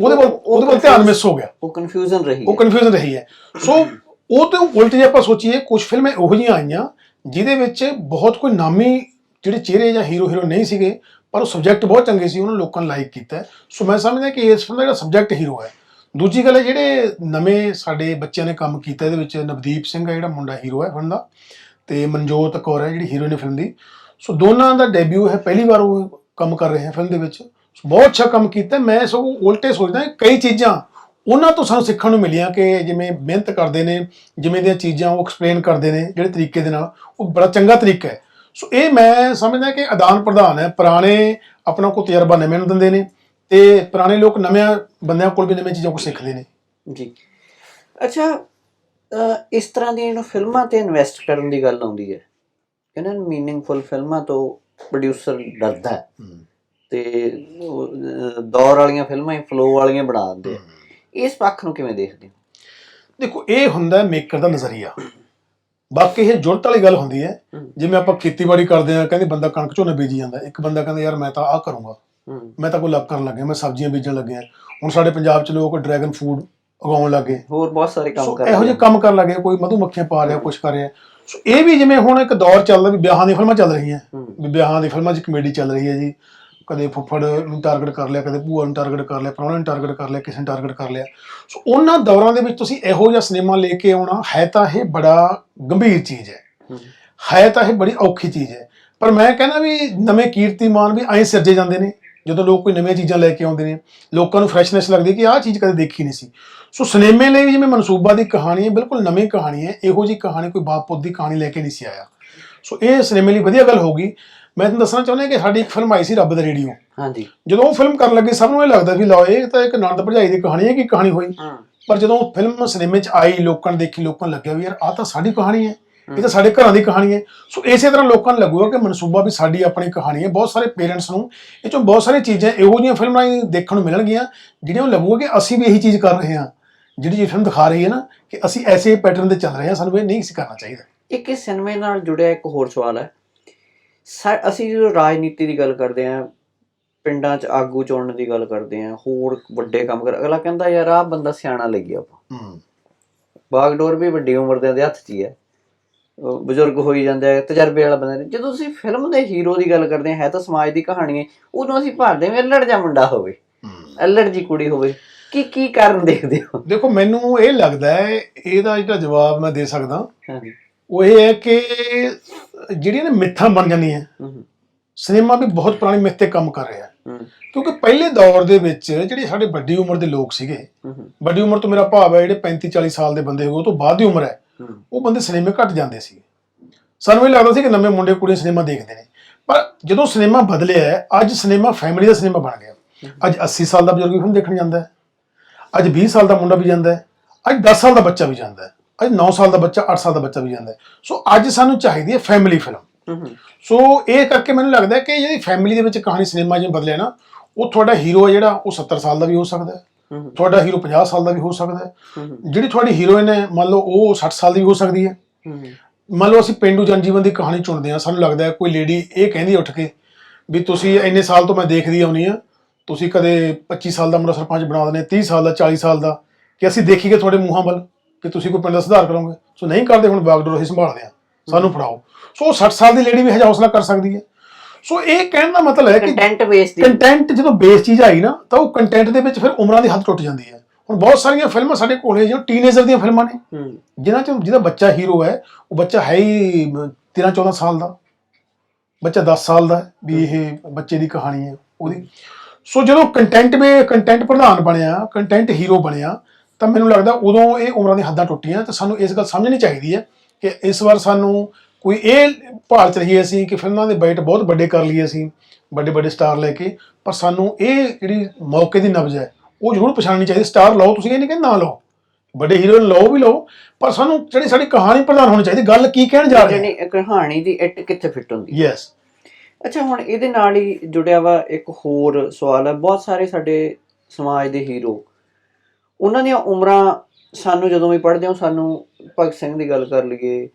Speaker 2: ਉਹਦੇ ਵੱਲ ਉਹਦੇ ਵੱਲ ਧਿਆਨ ਮਿਸ ਹੋ ਗਿਆ।
Speaker 1: ਉਹ ਕਨਫਿਊਜ਼ਨ ਰਹੀ
Speaker 2: ਉਹ ਕਨਫਿਊਜ਼ਨ ਰਹੀ ਹੈ। ਸੋ ਉਹ ਤੇ ਉਲਟ ਜੇ ਆਪਾਂ ਸੋਚੀਏ ਕੁਝ ਫਿਲਮਾਂ ਇਹੋ ਜਿਹੀਆਂ ਆਈਆਂ ਜਿਹਦੇ ਵਿੱਚ ਬਹੁਤ ਕੋਈ ਨਾਮੀ ਜਿਹੜੇ ਚਿਹਰੇ ਜਾਂ ਹੀਰੋ ਹੀਰੋ ਨਹੀਂ ਸੀਗੇ ਪਰ ਉਹ ਸਬਜੈਕਟ ਬਹੁਤ ਚੰਗੇ ਸੀ ਉਹਨਾਂ ਲੋਕਾਂ ਨੇ ਲਾਈਕ ਕੀਤਾ। ਸੋ ਮੈਂ ਸਮਝਦਾ ਕਿ ਇਸ ਫਿਲਮ ਦਾ ਜਿਹੜਾ ਸਬਜੈਕਟ ਹੀਰੋ ਹੈ ਦੂਜੀ ਗੱਲ ਹੈ ਜਿਹੜੇ ਨਵੇਂ ਸਾਡੇ ਬੱਚਿਆਂ ਨੇ ਕੰਮ ਕੀਤਾ, ਇਹਦੇ ਵਿੱਚ ਨਵਦੀਪ ਸਿੰਘ ਹੈ ਜਿਹੜਾ ਮੁੰਡਾ ਹੀਰੋ ਹੈ ਫਿਲਮ ਦਾ ਤੇ ਮਨਜੋਤ ਕੌਰ ਹੈ ਜਿਹੜੀ ਹੀਰੋਇਨ ਫਿਲਮ ਦੀ। ਸੋ ਦੋਨਾਂ ਦਾ ਡੈਬਿਊ ਹੈ, ਪਹਿਲੀ ਵਾਰ ਉਹ ਕੰਮ ਕਰ ਰਹੇ ਹਨ ਫਿਲਮ ਦੇ ਵਿੱਚ। ਸੋ ਬਹੁਤ ਅੱਛਾ ਕੰਮ ਕੀਤਾ, ਮੈਂ ਸੋ ਉਲਟੇ ਸੋਚਦਾ ਕਈ ਚੀਜ਼ਾਂ ਉਹਨਾਂ ਤੋਂ ਸਾਨੂੰ ਸਿੱਖਣ ਨੂੰ ਮਿਲੀਆਂ ਕਿ ਜਿਵੇਂ ਮਿਹਨਤ ਕਰਦੇ ਨੇ, ਜਿਵੇਂ ਦੀਆਂ ਚੀਜ਼ਾਂ ਉਹ ਐਕਸਪਲੇਨ ਕਰਦੇ ਨੇ, ਜਿਹੜੇ ਤਰੀਕੇ ਦੇ ਨਾਲ, ਉਹ ਬੜਾ ਚੰਗਾ ਤਰੀਕਾ ਹੈ। ਸੋ ਇਹ ਮੈਂ ਸਮਝਦਾ ਕਿ ਆਦਾਨ ਪ੍ਰਦਾਨ ਹੈ, ਪੁਰਾਣੇ ਆਪਣਾ ਕੋ ਤਜਰਬਾ ਨਵੇਂ ਨੂੰ ਦਿੰਦੇ ਨੇ। ਤੇ ਪੁਰਾਣੇ ਲੋਕ ਨਵਿਆਂ ਬੰਦਿਆਂ ਕੋਲ ਵੀ ਨਵੀਆਂ ਚੀਜ਼ਾਂ ਕੋ ਸਿੱਖਦੇ ਨੇ।
Speaker 1: ਜੀ। ਅੱਛਾ ਅਹ ਇਸ ਤਰ੍ਹਾਂ ਦੀਆਂ ਇਹਨੂੰ ਫਿਲਮਾਂ ਤੇ ਇਨਵੈਸਟ ਕਰਨ ਦੀ ਗੱਲ ਆਉਂਦੀ ਹੈ। ਇਹਨਾਂ ਨੂੰ ਮੀਨਿੰਗਫੁਲ ਫਿਲਮਾਂ ਤੋਂ ਪ੍ਰੋਡਿਊਸਰ ਡਰਦਾ ਹੈ। ਤੇ ਉਹ, ਅਹ, ਦੌਰ ਵਾਲੀਆਂ ਫਿਲਮਾਂ ਹੀ ਫਲੋ ਵਾਲੀਆਂ ਬਣਾ ਦਿੰਦੇ ਆ। ਇਸ ਪੱਖ ਨੂੰ ਕਿਵੇਂ ਦੇਖਦੇ ਹੋ?
Speaker 2: ਦੇਖੋ ਇਹ ਹੁੰਦਾ ਮੇਕਰ ਦਾ ਨਜ਼ਰੀਆ। ਬਾਕੀ ਇਹ ਜੁਰਤ ਵਾਲੀ ਗੱਲ ਹੁੰਦੀ ਹੈ।
Speaker 1: ਹਮ।
Speaker 2: ਜਿਵੇਂ ਆਪਾਂ ਖੇਤੀਬਾੜੀ ਕਰਦੇ ਆ ਕਹਿੰਦੇ ਬੰਦਾ ਕਣਕ ਝੋਨਾ ਬੀਜੀ ਜਾਂਦਾ। ਇੱਕ ਬੰਦਾ ਕਹਿੰਦਾ ਯਾਰ ਮੈਂ ਤਾਂ ਆਹ ਕਰੂੰਗਾ। ਮੈਂ ਤਾਂ ਕੋਈ ਲੱਗ ਕਰਨ ਲੱਗਿਆ ਮੈਂ ਸਬਜ਼ੀਆਂ ਬੀਜਣ ਲੱਗਿਆ। ਹੁਣ ਸਾਡੇ ਪੰਜਾਬ 'ਚ ਲੋਕ ਡਰੈਗਨ ਫੂਡ ਉਗਾਉਣ ਲੱਗੇ।
Speaker 1: ਹੋਰ ਬਹੁਤ ਸਾਰੇ ਕੰਮ ਕਰ
Speaker 2: ਇਹੋ ਜਿਹੇ ਕੰਮ ਕਰਨ ਲੱਗੇ ਕੋਈ ਮਧੂ ਮੱਖੀਆਂ ਪਾ ਰਿਹਾ ਕੁਛ ਕਰ ਰਿਹਾ। ਸੋ ਇਹ ਵੀ ਜਿਵੇਂ ਹੁਣ ਇੱਕ ਦੌਰ ਚੱਲਦਾ ਵੀ ਵਿਆਹਾਂ ਦੀਆਂ ਫਿਲਮਾਂ ਚੱਲ ਰਹੀਆਂ। ਵੀ ਵਿਆਹਾਂ ਦੀ ਫਿਲਮਾਂ 'ਚ ਕਮੇਡੀ ਚੱਲ ਰਹੀ ਹੈ ਜੀ। ਕਦੇ ਫੁੱਫੜ ਨੂੰ ਟਾਰਗੇਟ ਕਰ ਲਿਆ ਕਦੇ ਭੂਆ ਨੂੰ ਟਾਰਗੇਟ ਕਰ ਲਿਆ ਪ੍ਰਾਹੁਣੇ ਨੂੰ ਟਾਰਗੇਟ ਕਰ ਲਿਆ ਕਿਸੇ ਨੂੰ ਟਾਰਗੇਟ ਕਰ ਲਿਆ। ਸੋ ਉਹਨਾਂ ਦੌਰਾਂ ਦੇ ਵਿੱਚ ਤੁਸੀਂ ਇਹੋ ਜਿਹਾ ਸਿਨੇਮਾ ਲੈ ਕੇ ਆਉਣਾ ਹੈ ਤਾਂ ਇਹ ਬੜਾ ਗੰਭੀਰ ਚੀਜ਼ ਹੈ।
Speaker 1: ਹੂੰ।
Speaker 2: ਹੈ ਤਾਂ ਇਹ ਬੜੀ ਔਖੀ ਚੀਜ਼ ਹੈ। ਪਰ ਮੈਂ ਕਹਿੰਦਾ ਵੀ ਨਵੇਂ ਕੀਰਤੀਮਾਨ ਵੀ ਐਂ ਸਿਰਜੇ ਜਾਂਦੇ ਨੇ। ਜਦੋਂ ਲੋਕ ਕੋਈ ਨਵੀਆਂ ਚੀਜ਼ਾਂ ਲੈ ਕੇ ਆਉਂਦੇ ਨੇ ਲੋਕਾਂ ਨੂੰ ਫਰੈਸ਼ਨੈਸ ਲੱਗਦੀ ਕਿ ਆਹ ਚੀਜ਼ ਕਦੇ ਦੇਖੀ ਨਹੀਂ ਸੀ। ਸੋ ਸਿਨੇਮੇ ਲਈ ਵੀ ਜਿਵੇਂ ਮਨਸੂਬਾ ਦੀ ਕਹਾਣੀ ਹੈ ਬਿਲਕੁਲ ਨਵੀਂ ਕਹਾਣੀ ਹੈ ਇਹੋ ਜੀ ਕਹਾਣੀ ਕੋਈ ਬਾਪ ਪੁੱਤ ਦੀ ਕਹਾਣੀ ਲੈ ਕੇ ਨਹੀਂ ਸੀ ਆਇਆ। ਸੋ ਇਹ ਸਿਨੇਮੇ ਲਈ ਵਧੀਆ ਗੱਲ ਹੋਗੀ ਮੈਂ ਤੁਹਾਨੂੰ ਦੱਸਣਾ ਚਾਹੁੰਦਾ ਕਿ ਸਾਡੀ ਇੱਕ ਫਿਲਮ ਆਈ ਸੀ ਰੱਬ ਦਾ ਰੇਡੀਓ।
Speaker 1: ਹਾਂਜੀ।
Speaker 2: ਜਦੋਂ ਉਹ ਫਿਲਮ ਕਰਨ ਲੱਗੇ ਸਭ ਨੂੰ ਇਹ ਲੱਗਦਾ ਵੀ ਲਓ ਇਹ ਤਾਂ ਇੱਕ ਨੰਦ ਭਰਜਾਈ ਦੀ ਕਹਾਣੀ ਹੈ ਕੀ ਕਹਾਣੀ ਹੋਈ। ਪਰ ਜਦੋਂ ਫਿਲਮ ਸਿਨੇਮੇ 'ਚ ਆਈ ਲੋਕਾਂ ਨੇ ਦੇਖੀ ਲੋਕਾਂ ਨੂੰ ਲੱਗਿਆ ਵੀ ਯਾਰ ਆਹ ਤਾਂ ਸਾਡੀ ਕਹਾਣੀ ਹੈ। ਇਹ ਤਾਂ ਸਾਡੇ ਘਰਾਂ ਦੀ ਕਹਾਣੀ ਹੈ। ਸੋ ਇਸੇ ਤਰ੍ਹਾਂ ਲੋਕਾਂ ਨੂੰ ਲੱਗੂਗਾ ਕਿ ਮਨਸੂਬਾ ਵੀ ਸਾਡੀ ਆਪਣੀ ਕਹਾਣੀ ਹੈ। ਬਹੁਤ ਸਾਰੇ ਪੇਰੈਂਟਸ ਨੂੰ ਇਹ ਚੋਂ ਬਹੁਤ ਸਾਰੀਆਂ ਚੀਜ਼ਾਂ ਇਹੋ ਜਿਹੀਆਂ ਫਿਲਮਾਂ ਹੀ ਦੇਖਣ ਨੂੰ ਮਿਲਣਗੀਆਂ ਜਿਹੜੀਆਂ ਉਹ ਲੱਗੂਗਾ ਕਿ ਅਸੀਂ ਵੀ ਇਹੀ ਚੀਜ਼ ਕਰ ਰਹੇ ਹਾਂ। ਜਿਹੜੀ ਜੀ ਫਿਲਮ ਦਿਖਾ ਰਹੀ ਹੈ ਨਾ ਕਿ ਅਸੀਂ ਐਸੇ ਪੈਟਰਨ ਤੇ ਚੱਲ ਰਹੇ ਹਾਂ ਸਾਨੂੰ ਇਹ ਨਹੀਂ ਕਰਨਾ ਚਾਹੀਦਾ।
Speaker 1: ਇੱਕ ਇਸ ਸਿਨੇਮੇ ਨਾਲ ਜੁੜਿਆ ਇੱਕ ਹੋਰ ਸਵਾਲ ਹੈ। ਅਸੀਂ ਜਦੋਂ ਰਾਜਨੀਤੀ ਦੀ ਗੱਲ ਕਰਦੇ ਆਂ ਪਿੰਡਾਂ 'ਚ ਆਗੂ ਚੁਣਨ ਦੀ ਗੱਲ ਕਰਦੇ ਆਂ ਹੋਰ ਵੱਡੇ ਕੰਮ ਕਰ ਅਗਲਾ ਕਹਿੰਦਾ ਯਾਰ ਆਹ ਬੰਦਾ ਸਿਆਣਾ ਲੱਗਿਆ ਆਪਾਂ।
Speaker 2: ਹੂੰ।
Speaker 1: ਬਾਗਡੋਰ ਵੀ ਵੱਡੀ ਉਮਰ ਦੇ ਹੱਥ 'ਚ ਹੀ ਹੈ। ਬਜ਼ੁਰਗ ਹੋਈ ਜਾਂਦੇ ਆ ਤਜਰਬੇ ਵਾਲਾ ਬੰਦਾ। ਜਦੋਂ ਤੁਸੀਂ ਫਿਲਮ ਦੇ ਹੀਰੋ ਦੀ ਗੱਲ ਕਰਦੇ ਆ ਹੈ ਤਾਂ ਸਮਾਜ ਦੀ ਕਹਾਣੀ ਹੈ ਉਦੋਂ ਅਸੀਂ ਭਾਲਦੇ ਵੀ ਅੱਲੜ ਜਾ ਮੁੰਡਾ ਹੋਵੇ ਅੱਲੜ ਜੀ ਕੁੜੀ ਹੋਵੇ ਕੀ ਕੀ ਕਾਰਨ ਦੇਖਦੇ ਹੋ?
Speaker 2: ਦੇਖੋ ਮੈਨੂੰ ਇਹ ਲੱਗਦਾ ਹੈ ਇਹਦਾ ਜਿਹੜਾ ਜਵਾਬ ਮੈਂ ਦੇ ਸਕਦਾ।
Speaker 1: ਹਾਂਜੀ।
Speaker 2: ਉਹ ਇਹ ਹੈ ਕਿ ਜਿਹੜੀਆਂ ਨੇ ਮਿੱਥਾਂ ਬਣ ਜਾਂਦੀਆਂ
Speaker 1: ਹੂੰ
Speaker 2: ਸਿਨੇਮਾ ਵੀ ਬਹੁਤ ਪੁਰਾਣੀ ਮਿੱਥ ਕੰਮ ਕਰ ਰਿਹਾ ਕਿਉਂਕਿ ਪਹਿਲੇ ਦੌਰ ਦੇ ਵਿੱਚ ਜਿਹੜੇ ਸਾਡੇ ਵੱਡੀ ਉਮਰ ਦੇ ਲੋਕ ਸੀਗੇ ਵੱਡੀ ਉਮਰ ਤੋਂ ਮੇਰਾ ਭਾਵ ਹੈ ਜਿਹੜੇ 35 40 ਸਾਲ ਦੇ ਬੰਦੇ ਹੋਗੇ ਉਹ ਤੋਂ ਬਾਅਦ ਦੀ ਉਮਰ ਹੂੰ। ਉਹ ਬੰਦੇ ਸਿਨੇਮੇ ਘੱਟ ਜਾਂਦੇ ਸੀ। ਸਾਨੂੰ ਇਹ ਲੱਗਦਾ ਸੀ ਕਿ ਨਵੇਂ ਮੁੰਡੇ ਕੁੜੀਆਂ ਸਿਨੇਮਾ ਦੇਖਦੇ ਨੇ। ਪਰ ਜਦੋਂ ਸਿਨੇਮਾ ਬਦਲਿਆ ਹੈ ਅੱਜ ਸਿਨੇਮਾ ਫੈਮਿਲੀ ਦਾ ਸਿਨੇਮਾ ਬਣ ਗਿਆ। ਅੱਜ 80 ਸਾਲ ਦਾ ਬਜ਼ੁਰਗ ਵੀ ਫਿਲਮ ਦੇਖਣ ਜਾਂਦਾ ਹੈ। ਅੱਜ 20 ਸਾਲ ਦਾ ਮੁੰਡਾ ਵੀ ਜਾਂਦਾ ਹੈ। ਅੱਜ 10 ਸਾਲ ਦਾ ਬੱਚਾ ਵੀ ਜਾਂਦਾ ਹੈ। ਅੱਜ 9 ਸਾਲ ਦਾ ਬੱਚਾ 8 ਸਾਲ ਦਾ ਬੱਚਾ ਵੀ ਜਾਂਦਾ ਹੈ। ਸੋ ਅੱਜ ਸਾਨੂੰ ਚਾਹੀਦੀ ਹੈ ਫੈਮਿਲੀ ਫਿਲਮ ਸੋ ਇਹ ਕਰਕੇ ਮੈਨੂੰ ਲੱਗਦਾ ਹੈ ਕਿ ਜਿਹੜੀ ਫੈਮਿਲੀ ਦੇ ਵਿੱਚ ਕਹਾਣੀ ਸਿਨੇਮਾ ਜਿਵੇਂ ਬਦਲਿਆ ਨਾ ਉਹ ਤੁਹਾਡਾ ਹੀਰੋ ਹੈ ਜਿਹੜਾ ਉਹ 70 ਸਾਲ ਦਾ ਵੀ ਹੋ ਸਕਦਾ ਹੂੰ, ਤੁਹਾਡਾ ਹੀਰੋ 50 ਸਾਲ ਦਾ ਵੀ ਹੋ ਸਕਦਾ ਹੈ। ਜਿਹੜੀ ਤੁਹਾਡੀ ਹੀਰੋਇਨ ਹੈ ਮੰਨ ਲਓ ਉਹ 60 ਸਾਲ ਦੀ ਵੀ ਹੋ ਸਕਦੀ ਹੈ। ਮੰਨ ਲਓ ਅਸੀਂ ਪਿੰਡੂ ਜਨਜੀਵਨ ਦੀ ਕਹਾਣੀ ਚੁਣਦੇ ਹਾਂ ਸਾਨੂੰ ਲੱਗਦਾ ਹੈ ਕੋਈ ਲੇਡੀ ਇਹ ਕਹਿੰਦੀ ਉੱਠ ਕੇ ਵੀ ਤੁਸੀਂ ਇੰਨੇ ਸਾਲ ਤੋਂ ਮੈਂ ਦੇਖਦੀ ਆਉਣੀ ਆ ਤੁਸੀਂ ਕਦੇ 25 ਸਾਲ ਦਾ ਮੁੰਡਾ ਸਰਪੰਚ ਬਣਾ ਦਿੰਦੇ 30 ਸਾਲ ਦਾ 40 ਸਾਲ ਦਾ ਕਿ ਅਸੀਂ ਦੇਖੀਏ ਤੁਹਾਡੇ ਮੂੰਹਾਂ ਵੱਲ ਕਿ ਤੁਸੀਂ ਕੋਈ ਪਿੰਡ ਦਾ ਸੁਧਾਰ ਕਰੋਗੇ। ਸੋ ਨਹੀਂ ਕਰਦੇ ਹੁਣ ਬਾਗਡੋਰ ਅਸੀਂ ਸੰਭਾਲਦੇ ਹਾਂ ਸਾਨੂੰ ਫੜਾਓ। ਸੋ ਉਹ 60 ਸਾਲ ਦੀ ਲੇਡੀ ਵੀ ਹਜੇ ਹੌਸਲਾ ਕਰ ਸਕਦੀ ਹੈ। ਸੋ ਇਹ ਕਹਿਣ ਦਾ ਮਤਲਬ ਹੈ ਕਿ
Speaker 1: ਕੰਟੈਂਟ ਬੇਸ ਦੀ।
Speaker 2: ਕੰਟੈਂਟ ਜਦੋਂ ਬੇਸ ਚੀਜ਼ ਆਈ ਨਾ ਤਾਂ ਉਹ ਕੰਟੈਂਟ ਦੇ ਵਿੱਚ ਫਿਰ ਉਮਰਾਂ ਦੀ ਹੱਦ ਟੁੱਟ ਜਾਂਦੀ ਹੈ। ਹੁਣ ਬਹੁਤ ਸਾਰੀਆਂ ਫਿਲਮਾਂ ਸਾਡੇ ਕੋਲੇ ਜੋ ਟੀਨੇਜਰ ਦੀਆਂ ਫਿਲਮਾਂ ਨੇ।
Speaker 1: ਹੂੰ।
Speaker 2: ਜਿਨ੍ਹਾਂ ਚ ਜਿਹਦਾ ਬੱਚਾ ਹੀਰੋ ਹੈ ਉਹ ਬੱਚਾ ਹੈ ਹੀ 13 14 ਸਾਲ ਦਾ। ਬੱਚਾ 10 ਸਾਲ ਦਾ ਹੈ, ਵੀ ਇਹ ਬੱਚੇ ਦੀ ਕਹਾਣੀ ਹੈ ਉਹਦੀ। ਸੋ ਜਦੋਂ ਕੰਟੈਂਟ ਵਿੱਚ ਕੰਟੈਂਟ ਪ੍ਰਧਾਨ ਬਣਿਆ ਕੰਟੈਂਟ ਹੀਰੋ ਬਣਿਆ ਤਾਂ ਮੈਨੂੰ ਲੱਗਦਾ ਉਦੋਂ ਇਹ ਉਮਰਾਂ ਦੀ ਹੱਦਾਂ ਟੁੱਟੀਆਂ ਤੇ ਸਾਨੂੰ ਇਸ ਗੱਲ ਸਮਝਣੀ ਚਾਹੀਦੀ ਹੈ ਕਿ ਇਸ ਵਾਰ ਸਾਨੂੰ ਕੋਈ ਇਹ ਭਾਲ ਚ ਰਹੀਏ ਅਸੀਂ ਕਿ ਫਿਲਮਾਂ ਦੇ ਬਜਟ ਬਹੁਤ ਵੱਡੇ ਕਰ ਲਈਏ ਅਸੀਂ ਵੱਡੇ ਵੱਡੇ ਸਟਾਰ ਲੈ ਕੇ ਪਰ ਸਾਨੂੰ ਇਹ ਜਿਹੜੀ ਮੌਕੇ ਦੀ ਨਬਜ਼ ਹੈ ਉਹ ਜ਼ਰੂਰ ਪਛਾਣਨੀ ਚਾਹੀਦੀ। ਸਟਾਰ ਲਾਓ ਤੁਸੀਂ ਇਹ ਨਹੀਂ ਕਹਿੰਦੇ ਨਾ ਲਾਓ। ਵੱਡੇ ਹੀਰੋ ਨੂੰ ਲਓ ਵੀ ਲਓ ਪਰ ਸਾਨੂੰ ਜਿਹੜੀ ਸਾਡੀ ਕਹਾਣੀ ਪ੍ਰਧਾਨ ਹੋਣੀ ਚਾਹੀਦੀ ਗੱਲ ਕੀ ਕਹਿਣ ਜਾ ਰਹੇ
Speaker 1: ਇੱਕ ਕਹਾਣੀ ਦੀ ਇੱਟ ਕਿੱਥੇ ਫਿੱਟ ਹੁੰਦੀ ਹੈ?
Speaker 2: ਯੈਸ
Speaker 1: ਅੱਛਾ ਹੁਣ ਇਹਦੇ ਨਾਲ ਹੀ ਜੁੜਿਆ ਵਾ ਇੱਕ ਹੋਰ ਸਵਾਲ ਹੈ। ਬਹੁਤ ਸਾਰੇ ਸਾਡੇ ਸਮਾਜ ਦੇ ਹੀਰੋ ਉਹਨਾਂ ਦੀਆਂ ਉਮਰਾਂ ਸਾਨੂੰ ਜਦੋਂ ਵੀ ਪੜ੍ਹਦੇ ਹਾਂ ਸਾਨੂੰ ਭਗਤ ਸਿੰਘ ਦੀ ਗੱਲ ਕਰ ਲਈਏ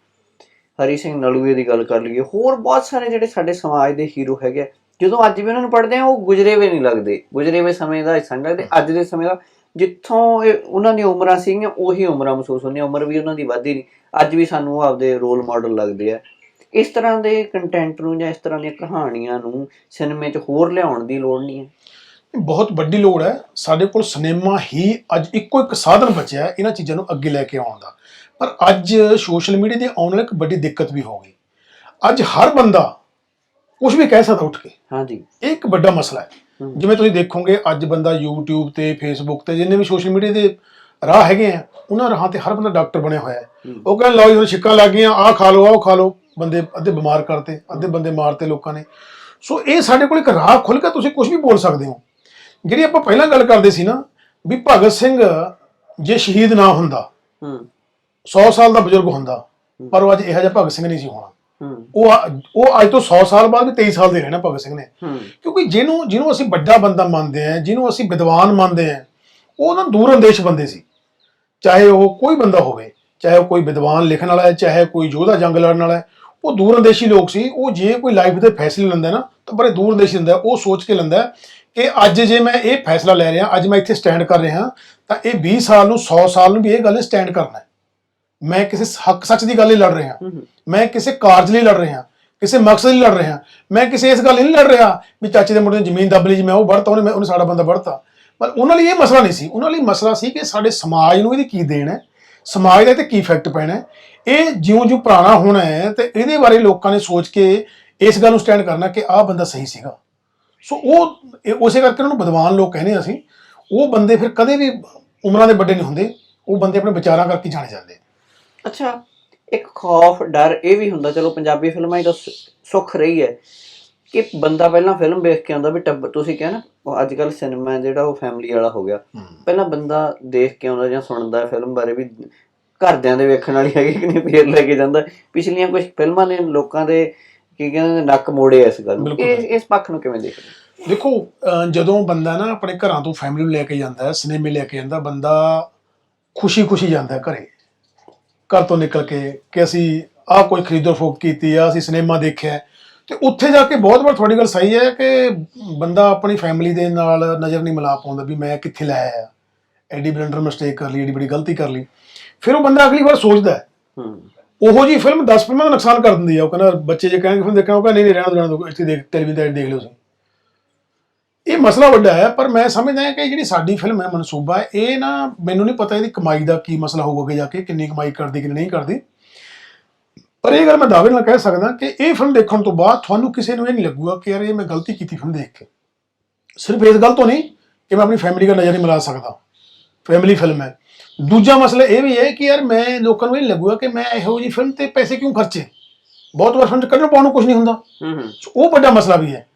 Speaker 1: ਹਰੀ ਸਿੰਘ ਨਲੂਏ ਦੀ ਗੱਲ ਕਰ ਲਈਏ ਹੋਰ ਬਹੁਤ ਸਾਰੇ ਜਿਹੜੇ ਸਾਡੇ ਸਮਾਜ ਦੇ ਹੀਰੋ ਹੈਗੇ ਆ, ਜਦੋਂ ਅੱਜ ਵੀ ਉਹਨਾਂ ਨੂੰ ਪੜ੍ਹਦੇ ਆ ਉਹ ਗੁਜਰੇ ਹੋਏ ਨਹੀਂ ਲੱਗਦੇ। ਗੁਜਰੇ ਹੋਏ ਸਮੇਂ ਦਾ ਹਿੱਸਾ ਨਹੀਂ ਲੱਗਦੇ। ਅੱਜ ਦੇ ਸਮੇਂ ਦਾ ਜਿੱਥੋਂ ਇਹ ਉਹਨਾਂ ਦੀਆਂ ਉਮਰਾਂ ਸੀਗੀਆਂ ਉਹੀ ਉਮਰਾਂ ਮਹਿਸੂਸ ਹੁੰਦੀਆਂ। ਉਮਰ ਵੀ ਉਹਨਾਂ ਦੀ ਵੱਧਦੀ ਨਹੀਂ। ਅੱਜ ਵੀ ਸਾਨੂੰ ਉਹ ਆਪਦੇ ਰੋਲ ਮਾਡਲ ਲੱਗਦੇ ਆ। ਇਸ ਤਰ੍ਹਾਂ ਦੇ ਕੰਟੈਂਟ ਨੂੰ ਜਾਂ ਇਸ ਤਰ੍ਹਾਂ ਦੀਆਂ ਕਹਾਣੀਆਂ ਨੂੰ ਸਿਨੇਮੇ 'ਚ ਹੋਰ ਲਿਆਉਣ ਦੀ ਲੋੜ ਨਹੀਂ ਹੈ।
Speaker 2: ਬਹੁਤ ਵੱਡੀ ਲੋੜ ਹੈ। ਸਾਡੇ ਕੋਲ ਸਿਨੇਮਾ ਹੀ ਅੱਜ ਇੱਕੋ ਇੱਕ ਸਾਧਨ ਬਚਿਆ ਹੈ ਇਹਨਾਂ ਚੀਜ਼ਾਂ ਨੂੰ ਅੱਗੇ ਲੈ ਕੇ ਆਉਣ ਦਾ। ਪਰ ਅੱਜ ਸੋਸ਼ਲ ਮੀਡੀਆ ਦੇ ਆਉਣ ਨਾਲ ਇੱਕ ਵੱਡੀ ਦਿੱਕਤ ਵੀ ਹੋ ਗਈ। ਅੱਜ ਹਰ ਬੰਦਾ ਕੁਝ ਵੀ ਕਹਿ ਸਕਦਾ ਉੱਠ ਕੇ।
Speaker 1: ਹਾਂਜੀ।
Speaker 2: ਇਹ ਇੱਕ ਵੱਡਾ ਮਸਲਾ ਹੈ। ਜਿਵੇਂ ਤੁਸੀਂ ਦੇਖੋਗੇ ਅੱਜ ਬੰਦਾ YouTube ਤੇ Facebook ਤੇ ਜਿੰਨੇ ਵੀ ਸੋਸ਼ਲ ਮੀਡੀਆ ਦੇ ਰਾਹ ਹੈਗੇ ਆ ਉਹਨਾਂ ਰਾਹਾਂ ਤੇ ਹਰ ਬੰਦਾ ਡਾਕਟਰ ਬਣਿਆ ਹੋਇਆ ਹੈ। ਉਹ ਕਹਿੰਦਾ ਲਓ ਜੀ ਹੁਣ ਛਿੱਕਾਂ ਲੱਗ ਗਈਆਂ ਆਹ ਖਾ ਲਓ ਆਹ ਖਾ ਲਓ। ਬੰਦੇ ਅੱਧੇ ਬਿਮਾਰ ਕਰਤੇ ਅੱਧੇ ਬੰਦੇ ਮਾਰਤੇ ਲੋਕਾਂ ਨੇ। ਸੋ ਇਹ ਸਾਡੇ ਕੋਲ ਇੱਕ ਰਾਹ ਖੁੱਲ ਕੇ ਤੁਸੀਂ ਕੁਝ ਵੀ ਬੋਲ ਸਕਦੇ ਹੋ। ਜਿਹੜੀ ਆਪਾਂ ਪਹਿਲਾਂ ਗੱਲ ਕਰਦੇ ਸੀ ਨਾ ਵੀ ਭਗਤ ਸਿੰਘ ਜੇ ਸ਼ਹੀਦ ਨਾ ਹੁੰਦਾ
Speaker 1: ਹੂੰ।
Speaker 2: 100 ਸਾਲ ਦਾ ਬਜ਼ੁਰਗ ਹੁੰਦਾ ਪਰ ਉਹ ਅੱਜ ਇਹੋ ਜਿਹਾ ਭਗਤ ਸਿੰਘ ਨਹੀਂ ਸੀ ਹੋਣਾ। ਉਹ ਉਹ ਅੱਜ ਤੋਂ 100 ਸਾਲ ਬਾਅਦ ਵੀ 23 ਸਾਲ ਦੇ ਰਹਿਣਾ ਭਗਤ ਸਿੰਘ ਨੇ। ਕਿਉਂਕਿ ਜਿਹਨੂੰ ਜਿਹਨੂੰ ਅਸੀਂ ਵੱਡਾ ਬੰਦਾ ਮੰਨਦੇ ਆ ਜਿਹਨੂੰ ਅਸੀਂ ਵਿਦਵਾਨ ਮੰਨਦੇ ਆ ਉਹ ਨਾ ਦੂਰ ਅੰਦੇਸ਼ ਬੰਦੇ ਸੀ। ਚਾਹੇ ਉਹ ਕੋਈ ਬੰਦਾ ਹੋਵੇ ਚਾਹੇ ਉਹ ਕੋਈ ਵਿਦਵਾਨ ਲਿਖਣ ਵਾਲਾ ਹੈ ਚਾਹੇ ਕੋਈ ਯੋਧਾ ਜੰਗ ਲੜਨ ਵਾਲਾ ਹੈ ਉਹ ਦੂਰ ਅੰਦੇਸ਼ੀ ਲੋਕ ਸੀ। ਉਹ ਜੇ ਕੋਈ ਲਾਈਫ ਦੇ ਫੈਸਲੇ ਲੈਂਦਾ ਨਾ ਤਾਂ ਬੜੇ ਦੂਰ ਅੰਦੇਸ਼ੀ ਹੁੰਦਾ। ਉਹ ਸੋਚ ਕੇ ਲੈਂਦਾ ਕਿ ਅੱਜ ਜੇ ਮੈਂ ਇਹ ਫੈਸਲਾ ਲੈ ਰਿਹਾ ਅੱਜ ਮੈਂ ਇੱਥੇ ਸਟੈਂਡ ਕਰ ਰਿਹਾ ਤਾਂ ਇਹ 20 ਸਾਲ ਨੂੰ 100 ਸਾਲ ਨੂੰ ਵੀ ਇਹ ਗੱਲ ਸਟੈਂਡ ਕਰਨਾ ਹੈ। ਮੈਂ ਕਿਸੇ ਹੱਕ ਸੱਚ ਦੀ ਗੱਲ ਲਈ ਲੜ ਰਿਹਾ। ਮੈਂ ਕਿਸੇ ਕਾਰਜ ਲਈ ਲੜ ਰਿਹਾ ਕਿਸੇ ਮਕਸਦ ਲਈ ਲੜ ਰਿਹਾ। ਮੈਂ ਕਿਸੇ ਇਸ ਗੱਲ ਲਈ ਨਹੀਂ ਲੜ ਰਿਹਾ ਵੀ ਚਾਚੇ ਦੇ ਮੁੰਡੇ ਨੇ ਜ਼ਮੀਨ ਦੱਬ ਲਈ ਜੀ ਮੈਂ ਉਹ ਵੜਤਾ ਉਹਨੇ ਮੈਂ ਉਹਨੇ ਸਾਡਾ ਬੰਦਾ ਵੜਤਾ ਪਰ ਉਹਨਾਂ ਲਈ ਇਹ ਮਸਲਾ ਨਹੀਂ ਸੀ। ਉਹਨਾਂ ਲਈ ਮਸਲਾ ਸੀ ਕਿ ਸਾਡੇ ਸਮਾਜ ਨੂੰ ਇਹਦੀ ਕੀ ਦੇਣ ਹੈ? ਸਮਾਜ ਦਾ ਤੇ ਕੀ ਇਫੈਕਟ ਪੈਣਾ ਹੈ? ਇਹ ਜਿਉਂ-ਜਿਉਂ ਪੁਰਾਣਾ ਹੋਣਾ ਹੈ ਤੇ ਇਹਦੇ ਬਾਰੇ ਲੋਕਾਂ ਨੇ ਸੋਚ ਕੇ ਇਸ ਗੱਲ ਨੂੰ ਸਟੈਂਡ ਕਰਨਾ ਕਿ ਆਹ ਬੰਦਾ ਸਹੀ ਸੀਗਾ। ਸੋ ਉਹ ਉਸੇ ਕਰਕੇ ਉਹਨਾਂ ਨੂੰ ਵਿਦਵਾਨ ਲੋਕ ਕਹਿੰਦੇ ਅਸੀਂ ਉਹ ਬੰਦੇ ਫਿਰ ਕਦੇ ਵੀ ਉਮਰਾਂ ਦੇ ਵੱਡੇ ਨਹੀਂ ਹੁੰਦੇ ਉਹ ਬੰਦੇ ਆਪਣੇ ਵਿਚਾਰਾਂ ਕਰਕੇ ਜਾਣੇ ਜਾਂਦੇ
Speaker 1: ਅੱਛਾ ਇੱਕ ਖੌਫ ਡਰ ਇਹ ਵੀ ਹੁੰਦਾ ਚਲੋ ਪੰਜਾਬੀ ਫਿਲਮਾਂ 'ਚ ਤਾਂ ਸੁੱਖ ਰਹੀ ਹੈ ਕਿ ਬੰਦਾ ਪਹਿਲਾਂ ਫਿਲਮ ਵੇਖ ਕੇ ਆਉਂਦਾ ਵੀ ਟੱਬ ਤੁਸੀਂ ਕਿਹਾ ਨਾ ਉਹ ਅੱਜ ਕੱਲ ਸਿਨੇਮਾ ਜਿਹੜਾ ਉਹ ਫੈਮਿਲੀ ਵਾਲਾ ਹੋ ਗਿਆ। ਪਹਿਲਾਂ ਬੰਦਾ ਦੇਖ ਕੇ ਆਉਂਦਾ ਜਾਂ ਸੁਣਦਾ ਹੈ ਫਿਲਮ ਬਾਰੇ ਵੀ ਘਰਦਿਆਂ ਦੇ ਵੇਖਣ ਵਾਲੀ ਹੈਗੀ ਕਿ ਨਹੀਂ ਫੇਰ ਲੈ ਕੇ ਜਾਂਦਾ। ਪਿਛਲੀਆਂ ਕੁਝ ਫਿਲਮਾਂ ਨੇ ਲੋਕਾਂ ਦੇ ਕੀ ਕਹਿੰਦੇ ਨੱਕ ਮੋੜੇ ਇਸ ਗੱਲ ਨੂੰ
Speaker 2: ਬਿਲਕੁਲ।
Speaker 1: ਇਸ ਇਸ ਪੱਖ ਨੂੰ ਕਿਵੇਂ ਦੇਖਦੇ ਹੋ?
Speaker 2: ਦੇਖੋ ਅਹ ਜਦੋਂ ਬੰਦਾ ਨਾ ਆਪਣੇ ਘਰਾਂ ਤੋਂ ਫੈਮਿਲੀ ਨੂੰ ਲੈ ਕੇ ਜਾਂਦਾ ਹੈ ਸਿਨੇਮੇ ਲੈ ਕੇ ਜਾਂਦਾ ਬੰਦਾ ਖੁਸ਼ੀ-ਖੁਸ਼ੀ ਜਾਂਦਾ ਹੈ ਘਰੇ ਘਰ ਤੋਂ ਨਿਕਲ ਕੇ ਕਿ ਅਸੀਂ ਆਹ ਕੋਈ ਖਰੀਦੋ ਫੋਕ ਕੀਤੀ ਆ ਅਸੀਂ ਸਿਨੇਮਾ ਦੇਖਿਆ ਹੈ। ਤੇ ਉੱਥੇ ਜਾ ਕੇ ਬਹੁਤ ਵਾਰ ਤੁਹਾਡੀ ਗੱਲ ਸਹੀ ਹੈ ਕਿ ਬੰਦਾ ਆਪਣੀ ਫੈਮਿਲੀ ਦੇ ਨਾਲ ਨਜ਼ਰ ਨਹੀਂ ਮਿਲਾ ਪਾਉਂਦਾ ਵੀ ਮੈਂ ਕਿੱਥੇ ਲੈ ਆਇਆ ਐਡੀ ਬਲੰਡਰ ਮਿਸਟੇਕ ਕਰ ਲਈ ਐਡੀ ਬੜੀ ਗਲਤੀ ਕਰ ਲਈ ਫਿਰ ਉਹ ਬੰਦਾ ਅਗਲੀ ਵਾਰ ਸੋਚਦਾ ਹੈ
Speaker 1: ਹੂੰ
Speaker 2: ਉਹੋ ਜੀ ਫਿਲਮ 10 ਫਿਲਮਾਂ ਦਾ ਨੁਕਸਾਨ ਕਰ ਦਿੰਦੀ ਆ ਉਹ ਕਹਿੰਦਾ ਬੱਚੇ ਜੇ ਕਹਿਣਗੇ ਫਿਲਮ ਦੇਖਣਾ ਉਹ ਕਹਿੰਦਾ ਨਹੀਂ ਨਹੀਂ ਰਹਿਣ ਦੋ ਰਹਿਣ ਦਿਓ, ਇੱਥੇ ਦੇਖ ਟੈਲੀਵਿਜ਼ਨ ਤੇ ਦੇਖ ਲਿਓ ਤੁਸੀਂ ਇਹ ਮਸਲਾ ਵੱਡਾ ਹੈ ਪਰ ਮੈਂ ਸਮਝਦਾ ਹਾਂ ਕਿ ਜਿਹੜੀ ਸਾਡੀ ਫਿਲਮ ਹੈ ਮਨਸੂਬਾ ਹੈ, ਇਹ ਨਾ ਮੈਨੂੰ ਨਹੀਂ ਪਤਾ ਇਹਦੀ ਕਮਾਈ ਦਾ ਕੀ ਮਸਲਾ ਹੋਊਗਾ ਅੱਗੇ ਜਾ ਕੇ ਕਿੰਨੀ ਕਮਾਈ ਕਰਦੀ ਕਿੰਨੀ ਨਹੀਂ ਕਰਦੀ। ਪਰ ਇਹ ਗੱਲ ਮੈਂ ਦਾਅਵੇ ਨਾਲ ਕਹਿ ਸਕਦਾ ਕਿ ਇਹ ਫਿਲਮ ਦੇਖਣ ਤੋਂ ਬਾਅਦ ਤੁਹਾਨੂੰ ਕਿਸੇ ਨੂੰ ਇਹ ਨਹੀਂ ਲੱਗੂਗਾ ਕਿ ਯਾਰ ਇਹ ਮੈਂ ਗਲਤੀ ਕੀਤੀ ਫਿਲਮ ਦੇਖ ਕੇ। ਸਿਰਫ ਇਸ ਗੱਲ ਤੋਂ ਨਹੀਂ ਕਿ ਮੈਂ ਆਪਣੀ ਫੈਮਿਲੀ ਦਾ ਨਜ਼ਰ ਨਹੀਂ ਮਿਲਾ ਸਕਦਾ। ਫੈਮਿਲੀ ਫਿਲਮ ਹੈ। ਦੂਜਾ ਮਸਲਾ ਇਹ ਵੀ ਹੈ ਕਿ ਯਾਰ ਮੈਂ ਲੋਕਾਂ ਨੂੰ ਇਹ ਲੱਗੂਗਾ ਕਿ ਮੈਂ ਇਹੋ ਜਿਹੀ ਫਿਲਮ ਤੇ ਪੈਸੇ ਕਿਉਂ ਖਰਚੇ? ਬਹੁਤ ਵਾਰ ਫਿਲਮ ਚ ਕੱਢਣ ਪਾਉਣ ਨੂੰ ਕੁਝ ਨਹੀਂ ਹੁੰਦਾ। ਸੋ ਉਹ ਵੱਡਾ ਮਸਲਾ ਵੀ ਹੈ।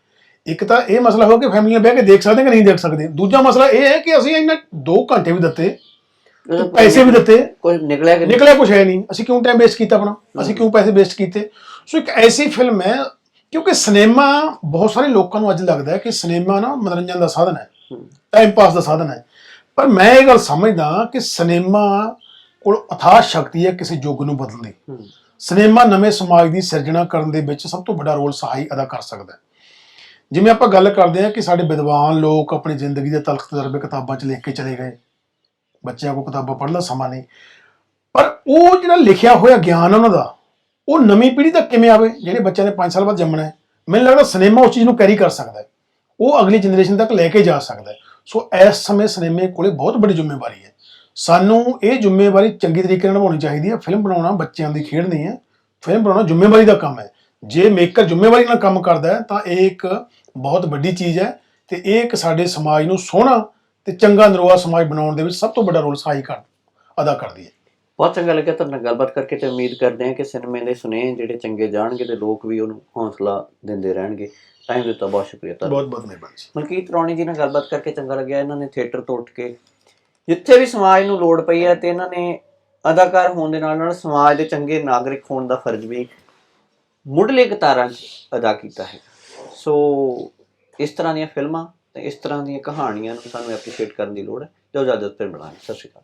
Speaker 2: ਇੱਕ ਤਾਂ ਇਹ ਮਸਲਾ ਹੋ ਕਿ ਫੈਮਿਲੀ ਨਾਲ ਬਹਿ ਕੇ ਦੇਖ ਸਕਦੇ ਕਿ ਨਹੀਂ ਦੇਖ ਸਕਦੇ। ਦੂਜਾ ਮਸਲਾ ਇਹ ਹੈ ਕਿ ਅਸੀਂ ਇਹਨਾਂ 2 ਘੰਟੇ ਵੀ ਦਿੱਤੇ ਤੇ ਪੈਸੇ ਵੀ ਦਿੱਤੇ।
Speaker 1: ਕੋਈ ਨਿਕਲਿਆ ਕਿ?
Speaker 2: ਨਿਕਲਿਆ ਕੁਝ ਹੈ ਨਹੀਂ। ਅਸੀਂ ਕਿਉਂ ਟਾਈਮ ਵੇਸਟ ਕੀਤਾ ਆਪਣਾ? ਅਸੀਂ ਕਿਉਂ ਪੈਸੇ ਵੇਸਟ ਕੀਤੇ? ਸੋ ਇੱਕ ਐਸੀ ਫਿਲਮ ਹੈ ਕਿਉਂਕਿ ਸਿਨੇਮਾ ਬਹੁਤ ਸਾਰੇ ਲੋਕਾਂ ਨੂੰ ਅੱਜ ਲੱਗਦਾ ਹੈ ਕਿ ਸਿਨੇਮਾ ਨਾ ਮਨੋਰੰਜਨ ਦਾ ਸਾਧਨ ਹੂੰ। ਟਾਈਮ ਪਾਸ ਦਾ ਸਾਧਨ ਹੈ। ਪਰ ਮੈਂ ਇਹ ਗੱਲ ਸਮਝਦਾ ਕਿ ਸਿਨੇਮਾ ਕੋਲ ਅਥਾਹ ਸ਼ਕਤੀ ਹੈ ਕਿਸੇ ਯੁੱਗ ਨੂੰ ਬਦਲਣ ਦੀ ਸਿਨੇਮਾ ਨਵੇਂ ਸਮਾਜ ਦੀ ਸਿਰਜਣਾ ਕਰਨ ਦੇ ਵਿੱਚ ਸਭ ਤੋਂ ਵੱਡਾ ਰੋਲ ਸਹਾਈ ਅਦਾ ਕਰ ਸਕਦਾ ਹੈ। ਜਿਵੇਂ ਆਪਾਂ ਗੱਲ ਕਰਦੇ ਹਾਂ ਕਿ ਸਾਡੇ ਵਿਦਵਾਨ ਲੋਕ ਆਪਣੀ ਜ਼ਿੰਦਗੀ ਦੇ ਤਲਖ ਤਜਰਬੇ ਕਿਤਾਬਾਂ 'ਚ ਲਿਖ ਕੇ ਚਲੇ ਗਏ। ਬੱਚਿਆਂ ਕੋਲ ਕਿਤਾਬਾਂ ਪੜ੍ਹਨ ਦਾ ਸਮਾਂ ਨਹੀਂ। ਪਰ ਉਹ ਜਿਹੜਾ ਲਿਖਿਆ ਹੋਇਆ ਗਿਆਨ ਉਹਨਾਂ ਦਾ ਉਹ ਨਵੀਂ ਪੀੜ੍ਹੀ ਤੱਕ ਕਿਵੇਂ ਆਵੇ? ਜਿਹੜੇ ਬੱਚਿਆਂ ਨੇ 5 ਸਾਲ ਬਾਅਦ ਜੰਮਣਾ ਹੈ। ਮੈਨੂੰ ਲੱਗਦਾ ਸਿਨੇਮਾ ਉਸ ਚੀਜ਼ ਨੂੰ ਕੈਰੀ ਕਰ ਸਕਦਾ ਹੈ। ਉਹ ਅਗਲੀ ਜਨਰੇਸ਼ਨ ਤੱਕ ਲੈ ਕੇ ਜਾ ਸਕਦਾ ਹੈ। ਸੋ ਇਸ ਸਮੇਂ ਸਿਨੇਮੇ ਕੋਲੇ ਬਹੁਤ ਵੱਡੀ ਜ਼ਿੰਮੇਵਾਰੀ ਹੈ। ਸਾਨੂੰ ਇਹ ਜ਼ਿੰਮੇਵਾਰੀ ਚੰਗੀ ਤਰੀਕੇ ਨਾਲ ਨਿਭਾਉਣੀ ਚਾਹੀਦੀ ਹੈ। ਫਿਲਮ ਬਣਾਉਣਾ ਬੱਚਿਆਂ ਦੀ ਖੇਡ ਨਹੀਂ ਹੈ। ਫਿਲਮ ਬਣਾਉਣਾ ਜ਼ਿੰਮੇਵਾਰੀ ਦਾ ਕੰਮ ਹੈ। ਜੇ ਮੇਕਰ ਜ਼ਿੰਮੇਵਾਰੀ ਨਾਲ ਕੰਮ ਕਰਦਾ ਹੈ, ਤਾਂ ਇਹ ਇੱਕ ਬਹੁਤ ਵੱਡੀ ਚੀਜ਼ ਹੈ ਤੇ ਇਹ ਇੱਕ ਸਾਡੇ ਸਮਾਜ ਨੂੰ ਸੋਹਣਾ ਤੇ ਚੰਗਾ ਨਰੋਆ ਸਮਾਜ ਬਣਾਉਣ ਦੇ ਵਿੱਚ ਸਭ ਤੋਂ ਵੱਡਾ ਰੋਲ ਸਹਾਈ ਕਰ ਅਦਾ ਕਰਦੀ ਹੈ।
Speaker 1: ਬਹੁਤ ਚੰਗਾ ਲੱਗਿਆ ਤੁਹਾਡੇ ਨਾਲ ਗੱਲਬਾਤ ਕਰਕੇ ਤੇ ਉਮੀਦ ਕਰਦੇ ਹਾਂ ਕਿ ਸਿਨੇਮੇ ਦੇ ਸੁਨੇਹੇ ਜਿਹੜੇ ਚੰਗੇ ਜਾਣਗੇ ਤੇ ਲੋਕ ਵੀ ਉਹਨੂੰ ਹੌਸਲਾ ਦਿੰਦੇ ਰਹਿਣਗੇ। ਟਾਈਮ ਦਿੱਤਾ ਬਹੁਤ ਸ਼ੁਕਰੀਆ ਤੁਹਾਡਾ।
Speaker 2: ਬਹੁਤ ਬਹੁਤ ਮਿਹਰਬਾਨੀ
Speaker 1: ਮਲਕੀਤ ਰੌਣੀ ਜੀ ਨਾਲ ਗੱਲਬਾਤ ਕਰਕੇ ਚੰਗਾ ਲੱਗਿਆ। ਇਹਨਾਂ ਨੇ ਥੀਏਟਰ ਤੋਂ ਉੱਠ ਕੇ ਜਿੱਥੇ ਵੀ ਸਮਾਜ ਨੂੰ ਲੋੜ ਪਈ ਹੈ ਤੇ ਇਹਨਾਂ ਨੇ ਅਦਾਕਾਰ ਹੋਣ ਦੇ ਨਾਲ ਨਾਲ ਸਮਾਜ ਦੇ ਚੰਗੇ ਨਾਗਰਿਕ ਹੋਣ ਦਾ ਫਰਜ਼ ਵੀ ਮੁੱਢਲੇ ਕਤਾਰਾਂ 'ਚ ਅਦਾ ਕੀਤਾ ਹੈ। ਸੋ ਇਸ ਤਰ੍ਹਾਂ ਦੀਆਂ ਫਿਲਮਾਂ ਤੇ ਇਸ ਤਰ੍ਹਾਂ ਦੀਆਂ ਕਹਾਣੀਆਂ ਨੂੰ ਸਾਨੂੰ ਐਪਰੀਸ਼ੀਏਟ ਕਰਨ ਦੀ ਲੋੜ ਹੈ। ਜੋ ਇਜਾਜ਼ਤ ਫਿਰ ਮਿਲਾਂਗੇ। ਸਤਿ ਸ਼੍ਰੀ ਅਕਾਲ।